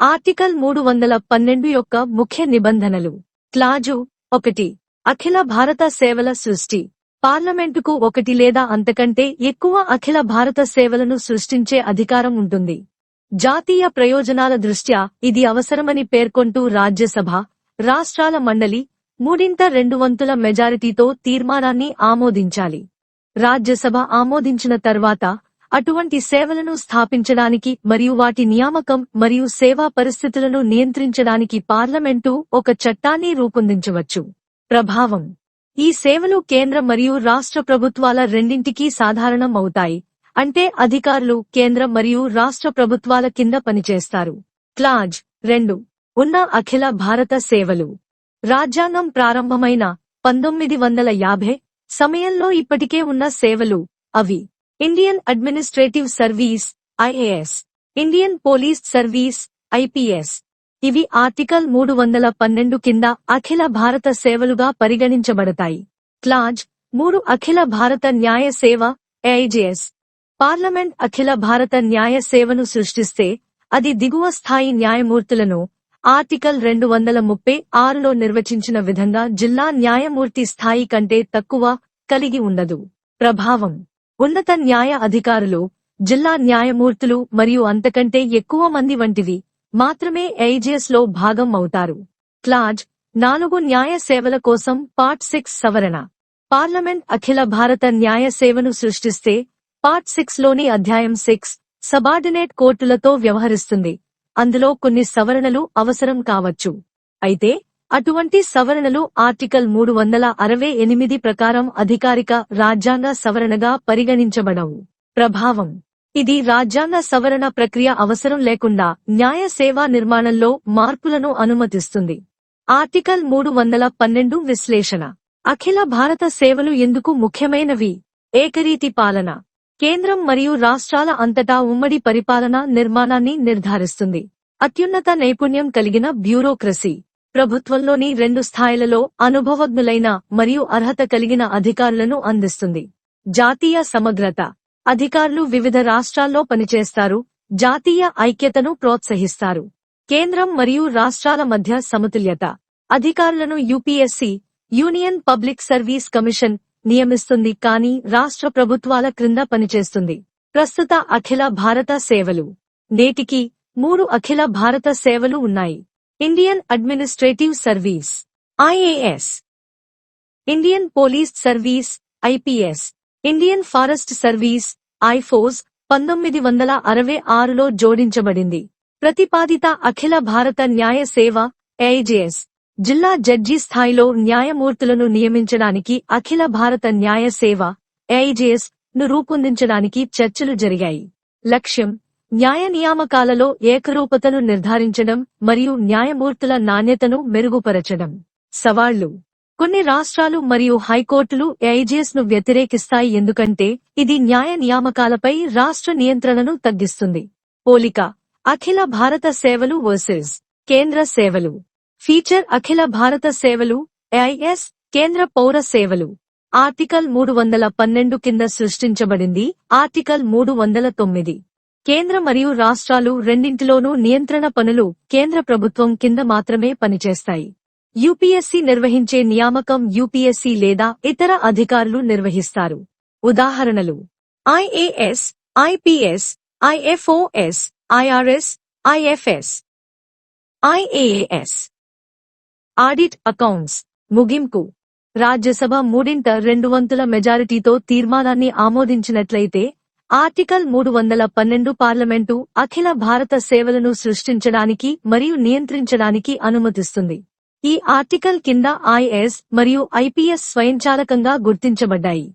Article మూడు వందల పన్నెండు యొక్క ముఖ్య నిబంధనలు. క్లాజు ఒకటి. అఖిల భారత సేవల సృష్టి. పార్లమెంటుకు ఒకటి లేదా అంతకంటే ఎక్కువ అఖిల భారత సేవలను సృష్టించే అధికారం ఉంటుంది. జాతీయ ప్రయోజనాల దృష్ట్యా ఇది అవసరమని పేర్కొంటూ రాజ్యసభ రాష్ట్రాల మండలి మూడింట రెండు వంతుల మెజారిటీతో తీర్మానాన్ని ఆమోదించాలి. రాజ్యసభ ఆమోదించిన తర్వాత అటువంటి సేవలను స్థాపించడానికి మరియు వాటి నియామకం మరియు సేవా పరిస్థితులను నియంత్రించడానికి పార్లమెంటు ఒక చట్టాన్ని రూపొందించవచ్చు. ప్రభావం. ఈ సేవలు కేంద్ర మరియు రాష్ట్ర ప్రభుత్వాల రెండింటికీ సాధారణం అవుతాయి. అంటే అధికారులు కేంద్ర మరియు రాష్ట్ర ప్రభుత్వాల కింద పనిచేస్తారు. క్లాజ్ రెండు. ఉన్న అఖిల భారత సేవలు. రాజ్యాంగం ప్రారంభమైన పంతొమ్మిది వందల యాభై సమయంలో ఇప్పటికే ఉన్న సేవలు. అవి Indian Administrative Service IAS Indian Police Service IPS ఇవి ఆర్టికల్ మూడు వందల పన్నెండు కింద అఖిల భారత సేవలుగా పరిగణించబడతాయి. క్లాజ్ మూడు అఖిల భారత న్యాయ సేవ ఏఐజేఎస్ పార్లమెంట్ అఖిల భారత న్యాయ సేవను సృష్టిస్తే అది దిగువ స్థాయి న్యాయమూర్తులను ఆర్టికల్ రెండు వందల ముప్పై ఆరులో నిర్వచించిన విధంగా జిల్లా న్యాయమూర్తి స్థాయి కంటే తక్కువ కలిగి ఉండదు. ప్రభావం ఉన్నత న్యాయ అధికారులు జిల్లా న్యాయమూర్తులు మరియు అంతకంటే ఎక్కువ మంది వంటివి మాత్రమే ఎయిజిఎస్లో భాగం అవుతారు. క్లాజ్ నాలుగు న్యాయ సేవల కోసం పార్ట్ సిక్స్ సవరణ. పార్లమెంట్ అఖిల భారత న్యాయ సేవను సృష్టిస్తే పార్ట్ సిక్స్లోని అధ్యాయం సిక్స్ సబార్డినేట్ కోర్టులతో వ్యవహరిస్తుంది. అందులో కొన్ని సవరణలు అవసరం కావచ్చు. అయితే అటువంటి సవరణలు ఆర్టికల్ మూడు వందల అరవై ఎనిమిది ప్రకారం అధికారిక రాజ్యాంగ సవరణగా పరిగణించబడవు. ప్రభావం. ఇది రాజ్యాంగ సవరణ ప్రక్రియ అవసరం లేకుండా న్యాయ సేవా నిర్మాణంలో మార్పులను అనుమతిస్తుంది. ఆర్టికల్ మూడు వందల పన్నెండు విశ్లేషణ. అఖిల భారత సేవలు ఎందుకు ముఖ్యమైనవి? ఏకరీతి పాలన. కేంద్రం మరియు రాష్ట్రాల అంతటా ఉమ్మడి పరిపాలన నిర్మాణాన్ని నిర్ధారిస్తుంది. అత్యున్నత నైపుణ్యం కలిగిన బ్యూరోక్రసీ. ప్రభుత్వంలోని రెండు స్థాయిలలో అనుభవజ్ఞులైన మరియు అర్హత కలిగిన అధికారులను అందిస్తుంది. జాతీయ సమగ్రత. అధికారులు వివిధ రాష్ట్రాల్లో పనిచేస్తారు జాతీయ ఐక్యతను ప్రోత్సహిస్తారు. కేంద్రం మరియు రాష్ట్రాల మధ్య సమతుల్యత. అధికారులను UPSC Union Public Service Commission నియమిస్తుంది కానీ రాష్ట్ర ప్రభుత్వాల క్రింద పనిచేస్తుంది. ప్రస్తుత అఖిల భారత సేవలు. నేటికి మూడు అఖిల భారత సేవలు ఉన్నాయి. Indian Administrative Service IAS Indian Police Service IPS Indian Forest Service IFoS పంతొమ్మిది వందల అరవై ఆరులో జోడించబడింది. ప్రతిపాదిత అఖిల భారత న్యాయ సేవ ఏజేఎస్ జిల్లా జడ్జి స్థాయిలో న్యాయమూర్తులను నియమించడానికి అఖిల భారత న్యాయ సేవ ఏఐజేఎస్ను రూపొందించడానికి చర్చలు జరిగాయి. లక్ష్యం న్యాయ నియామకాలలో ఏకరూపతను నిర్ధారించడం మరియు న్యాయమూర్తుల నాణ్యతను మెరుగుపరచడం. సవాళ్ళు. కొన్ని రాష్ట్రాలు మరియు హైకోర్టులు ఏఐజేఎస్ను వ్యతిరేకిస్తాయి ఎందుకంటే ఇది న్యాయ నియామకాలపై రాష్ట్ర నియంత్రణను తగ్గిస్తుంది. పోలిక. అఖిల భారత సేవలు వర్సెస్ కేంద్ర సేవలు. ఫీచర్ అఖిల భారత సేవలు ఏఐఎస్ కేంద్ర పౌర సేవలు. ఆర్టికల్ మూడు వందల పన్నెండు కింద సృష్టించబడింది ఆర్టికల్ మూడు వందల తొమ్మిది. కేంద్ర మరియు రాష్ట్రాలు రెండింటిలోనూ నియంత్రణ పనులు కేంద్ర ప్రభుత్వం కింద మాత్రమే పనిచేస్తాయి. యూపీఎస్సీ నిర్వహించే నియామకం యూపీఎస్సీ లేదా ఇతర అధికారులు నిర్వహిస్తారు. ఉదాహరణలు. IAS IPS IFoS IRS IFS IAS. Audit accounts. ముగింపు. రాజ్యసభ మూడింట రెండు వంతుల మెజారిటీతో తీర్మానాన్ని ఆమోదించినట్లయితే ఆర్టికల్ మూడు వందల పన్నెండు పార్లమెంటు అఖిల భారత సేవలను సృష్టించడానికి మరియు నియంత్రించడానికి అనుమతిస్తుంది. ఈ ఆర్టికల్ కింద ఐఎస్ మరియు ఐపీఎస్ స్వయంచాలకంగా గుర్తించబడ్డాయి.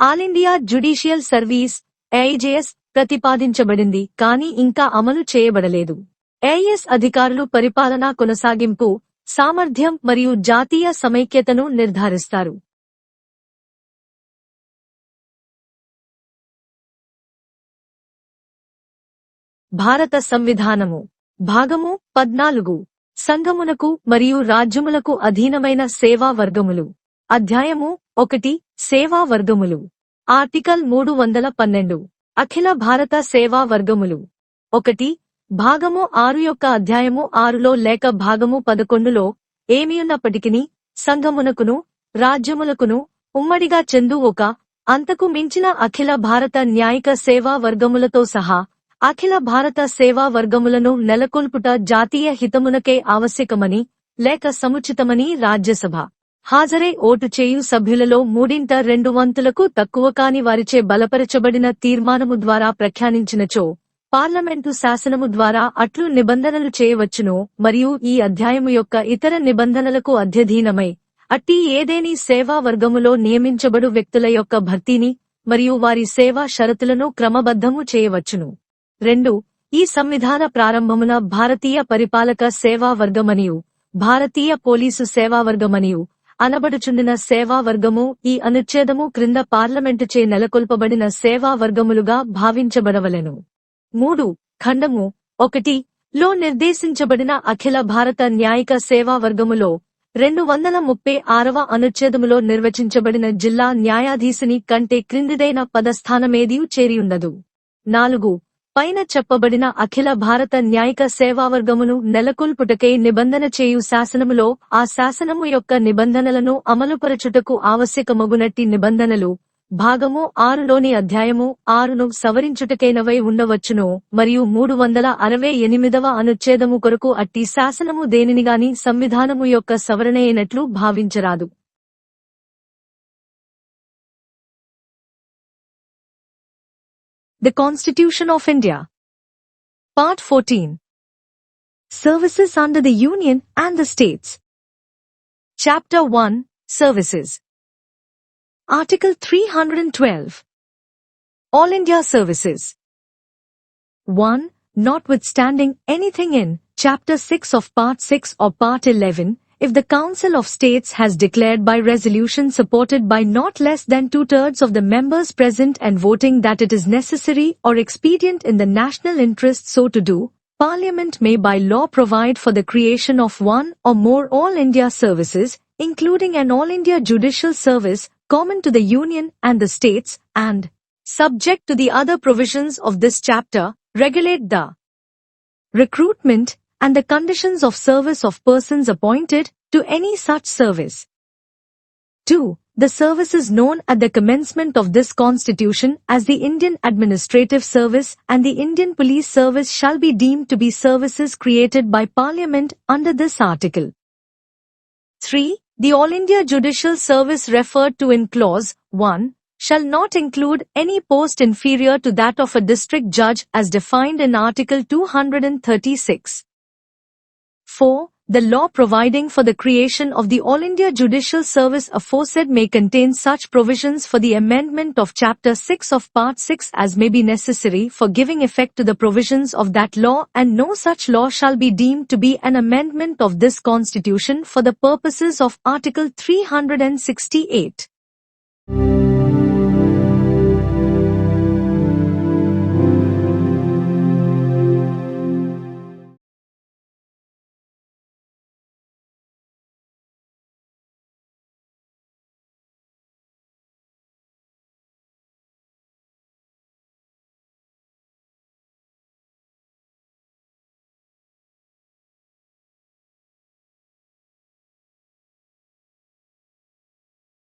All India Judicial Service AIJS ప్రతిపాదించబడింది కానీ ఇంకా అమలు చేయబడలేదు. ఏఎస్ అధికారులు పరిపాలనా కొనసాగింపు సామర్థ్యం మరియు జాతీయ సమైక్యతను నిర్ధారిస్తారు. భారత సంవిధానము. భాగము పద్నాలుగు. సంఘమునకు మరియు రాజ్యములకు అధీనమైన సేవా వర్గములు అధ్యాయము ఒకటి. సేవా వర్గములు ఆర్టికల్ మూడు వందల పన్నెండు. అఖిల భారత సేవా వర్గములు ఒకటి. భాగము ఆరు యొక్క అధ్యాయము ఆరులో లేక భాగము పదకొండులో ఏమియున్నప్పటికిని సంఘమునకును రాజ్యములకును ఉమ్మడిగా చెందు ఒక అంతకు మించిన అఖిల భారత న్యాయిక సేవా వర్గములతో సహా అఖిల భారత సేవా వర్గములను నెలకొల్పుట జాతీయ హితమునకే ఆవశ్యకమని లేక సముచితమని రాజ్యసభ హాజరై ఓటు చేయు సభ్యులలో మూడింట రెండు వంతులకు తక్కువ కాని వారిచే బలపరచబడిన తీర్మానము ద్వారా ప్రఖ్యానించినచో పార్లమెంటు శాసనము ద్వారా అట్లు నిబంధనలు చేయవచ్చును మరియు ఈ అధ్యాయము యొక్క ఇతర నిబంధనలకు అధ్యధీనమై అట్టి ఏదేని సేవా వర్గములో నియమించబడు వ్యక్తుల యొక్క భర్తీని మరియు వారి సేవా షరతులను క్రమబద్ధము చేయవచ్చును. రెండు ఈ సంవిధాన ప్రారంభమున భారతీయ పరిపాలక సేవా వర్గమనియు భారతీయ పోలీసు సేవా వర్గమనియు అనబడుచుండిన సేవా వర్గము ఈ అనుచ్ఛేదము క్రింద పార్లమెంటుచే నెలకొల్పబడిన సేవా వర్గములుగా భావించబడవలెను. మూడు ఖండము ఒకటి లో నిర్దేశించబడిన అఖిల భారత న్యాయిక సేవా వర్గములో రెండు వందల ముప్పై ఆరవ అనుచ్ఛేదములో నిర్వచించబడిన జిల్లా న్యాయాధీశుని కంటే క్రిందిదైన పదస్థానమేదియు చేరియుండదు. నాలుగు పైన చెప్పబడిన అఖిల భారత న్యాయిక సేవావర్గమును నెలకొల్పుటకై నిబంధన చేయు శాసనములో ఆ శాసనము యొక్క నిబంధనలను అమలుపరచుటకు ఆవశ్యకమగునట్టి నిబంధనలు భాగము ఆరులోని అధ్యాయము ఆరును సవరించుటకైనవై ఉండవచ్చును మరియు మూడు వందల అరవై ఎనిమిదవ అనుచ్ఛేదము కొరకు అట్టి శాసనము దేనినిగాని సంవిధానము యొక్క సవరణ అయినట్లు భావించరాదు. The Constitution of India. Part 14. Services under the Union and the States. Chapter 1 Services. Article 312. All India Services. 1. Notwithstanding anything in Chapter 6 of Part 6 or Part 11, if the Council of States has declared by resolution supported by not less than two-thirds of the members present and voting that it is necessary or expedient in the national interest so to do, Parliament may by law provide for the creation of one or more All India services, including an All India Judicial Service, common to the Union and the states, and, subject to the other provisions of this chapter, regulate the recruitment, and the conditions of service of persons appointed to any such service. 2. The service is known at the commencement of this constitution as the Indian Administrative Service and the Indian Police Service shall be deemed to be services created by Parliament under this article. 3. The All India Judicial Service referred to in clause 1 shall not include any post inferior to that of a district judge as defined in article 236. 4. The law providing for the creation of the All India Judicial Service aforesaid may contain such provisions for the amendment of Chapter 6 of Part 6 as may be necessary for giving effect to the provisions of that law and no such law shall be deemed to be an amendment of this Constitution for the purposes of Article 368.